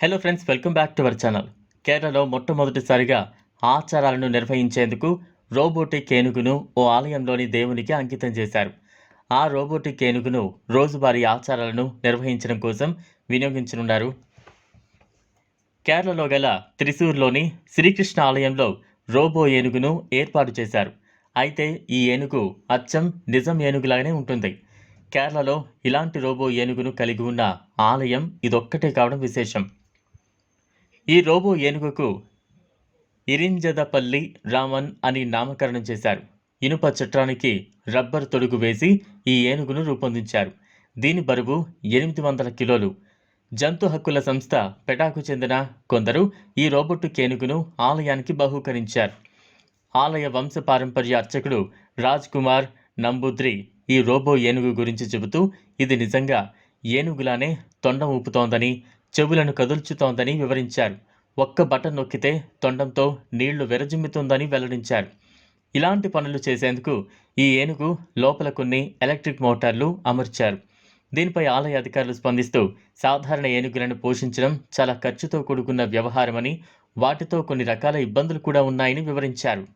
Hello friends welcome back to our channel కేరళలో మొట్టమొదటిసారిగా ఆచారాలను నిర్వహించేందుకు రోబోటిక్ ఏనుగును ఓ ఆలయంలోని దేవునికి అంకితం చేశారు. ఆ రోబోటిక్ ఏనుగును రోజువారీ ఆచారాలను నిర్వహించడం కోసం వినియోగించనున్నారు. కేరళలో గల త్రిశూర్లోని శ్రీకృష్ణ ఆలయంలో రోబో ఏనుగును ఏర్పాటు చేశారు. అయితే ఈ ఏనుగు అచ్చం నిజం ఏనుగులాగానే ఉంటుంది. కేరళలో ఇలాంటి రోబో ఏనుగును కలిగి ఉన్న ఆలయం ఇదొక్కటే కావడం విశేషం. ఈ రోబో ఏనుగుకు ఇరింజదపల్లి రామన్ అని నామకరణం చేశారు. ఇనుప చట్రానికి రబ్బర్ తొడుగు వేసి ఈ ఏనుగును రూపొందించారు. దీని బరువు ఎనిమిది వందల కిలోలు. జంతు హక్కుల సంస్థ పెటాకు చెందిన కొందరు ఈ రోబోటిక్ ఏనుగును ఆలయానికి బహూకరించారు. ఆలయ వంశపారంపర్య అర్చకుడు రాజ్ కుమార్ నంబూద్రి ఈ రోబో ఏనుగు గురించి చెబుతూ ఇది నిజంగా ఏనుగులానే తొండం ఊపుతోందని చెవులను కదుల్చుతోందని వివరించారు. ఒక్క బటన్ నొక్కితే తొండంతో నీళ్ళు విరజిమ్ముతుందని వెల్లడించారు. ఇలాంటి పనులు చేసేందుకు ఈ ఏనుగు లోపల కొన్ని ఎలక్ట్రిక్ మోటార్లు అమర్చారు. దీనిపై ఆలయ అధికారులు స్పందిస్తూ సాధారణ ఏనుగులను పోషించడం చాలా ఖర్చుతో కూడుకున్న వ్యవహారమని వాటితో కొన్ని రకాల ఇబ్బందులు కూడా ఉన్నాయని వివరించారు.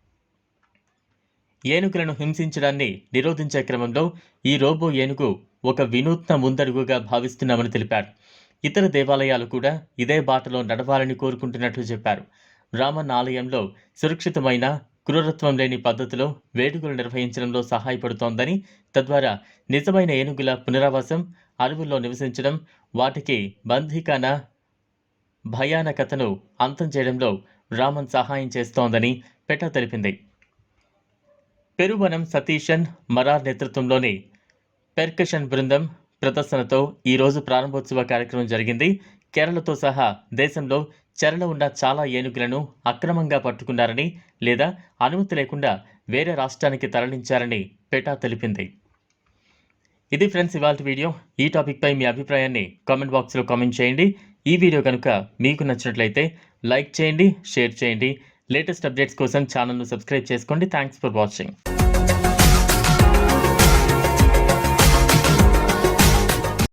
ఏనుగులను హింసించడాన్ని నిరోధించే క్రమంలో ఈ రోబో ఏనుగు ఒక వినూత్న ముందడుగుగా భావిస్తున్నామని తెలిపారు. ఇతర దేవాలయాలు కూడా ఇదే బాటలో నడవాలని కోరుకుంటున్నట్లు చెప్పారు. రామన్ ఆలయంలో సురక్షితమైన క్రూరత్వం లేని పద్ధతిలో వేడుకలు నిర్వహించడంలో సహాయపడుతోందని తద్వారా నిజమైన ఏనుగుల పునరావాసం అడవుల్లో నివసించడం వాటికి బంధీకాన భయానకతను అంతం చేయడంలో రామన్ సహాయం చేస్తోందని పెట తెలిపింది. పెరువనం సతీషన్ మరార్ నేతృత్వంలోని పెర్కషన్ బృందం ప్రదర్శనతో ఈరోజు ప్రారంభోత్సవ కార్యక్రమం జరిగింది. కేరళతో సహా దేశంలో చెరలో ఉన్న చాలా ఏనుగులను అక్రమంగా పట్టుకున్నారని లేదా అనుమతి లేకుండా వేరే రాష్ట్రానికి తరలించారని పెటా తెలిపింది. ఇది ఫ్రెండ్స్ ఇవాళ వీడియో. ఈ టాపిక్పై మీ అభిప్రాయాన్ని కామెంట్ బాక్స్లో కామెంట్ చేయండి. ఈ వీడియో కనుక మీకు నచ్చినట్లయితే లైక్ చేయండి షేర్ చేయండి. లేటెస్ట్ అప్డేట్స్ కోసం ఛానల్ను సబ్స్క్రైబ్ చేసుకోండి. Thanks for watching.